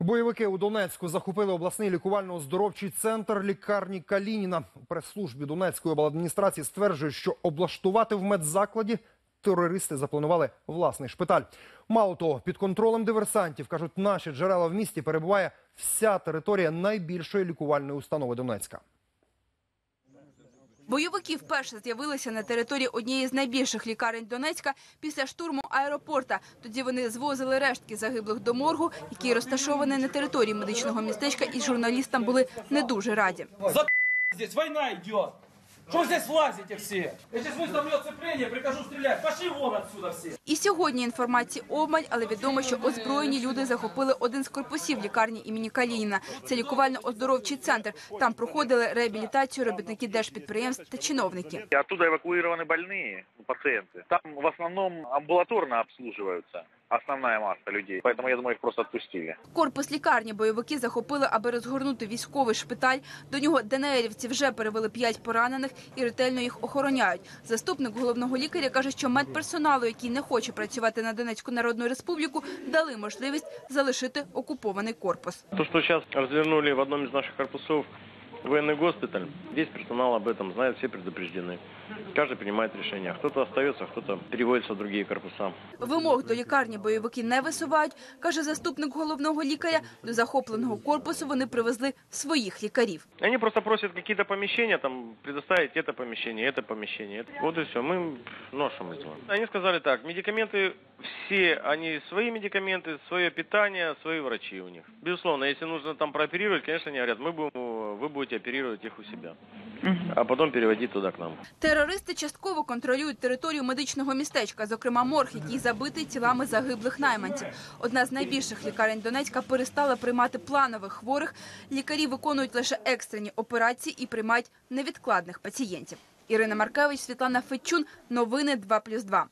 Бойовики у Донецьку захопили обласний лікувально-оздоровчий центр лікарні Калініна. Прес-службі Донецької обладміністрації стверджують, що облаштувати в медзакладі терористи запланували власний шпиталь. Мало того, під контролем диверсантів кажуть, наші джерела в місті перебуває вся територія найбільшої лікувальної установи Донецька. Бойовики вперше з'явилися на території однієї з найбільших лікарень Донецька після штурму аеропорта. Тоді вони звозили рештки загиблих до моргу, який розташований на території медичного містечка, і журналістам були не дуже раді. Здесь війна идет. Что здесь влазите все? Я сейчас выставлю оцепление, прикажу стрелять. Пошли вон отсюда все. І сьогодні інформації обмаль, але відомо, що озброєні люди захопили один з корпусів лікарні імені Калініна. Це лікувально-оздоровчий центр. Там проходили реабілітацію робітники держпідприємств та чиновники. И Оттуда эвакуированы больные, ну, пациенты. Там в основном амбулаторно обслуживаются основная масса людей. Поэтому, я думаю, их просто отпустили. Корпус лікарні бойовики захопили, аби розгорнути військовий шпиталь. До нього ДНРівці вже перевели п'ять поранених і ретельно їх охороняють. Заступник головного лікаря каже, що медперсоналу, який не хоче працювати на Донецьку Народну Республіку, дали можливість залишити окупований корпус. То, что сейчас развернули в одном из наших корпусов военный госпиталь, весь персонал об этом знает, все предупреждены. Каждый принимает решение. Кто-то остается, кто-то переводится в другие корпуса. Вимог до лікарні бойовики не висувають, каже заступник головного лікаря. До захопленого корпусу вони привезли своїх лікарів. Они просто просят какие-то помещения, там, предоставить это помещение, это помещение. Вот и все. Мы, ну, а что мы сделаем? Они сказали так, медикаменты все, они свои медикаменты, свое питание, свои врачи у них. Безусловно, если нужно там прооперировать, конечно, они говорят, мы будем, вы будете оперировать их у себя. А потом переводить туда к нам. Терористи частково контролюють територію медичного містечка, зокрема морг, який забитий тілами загиблих найманців. Одна з найбільших лікарень Донецька перестала приймати планових хворих. Лікарі виконують лише екстрені операції і приймають невідкладних пацієнтів. Ірина Маркевич, Світлана Федчун. Новини 2+,2.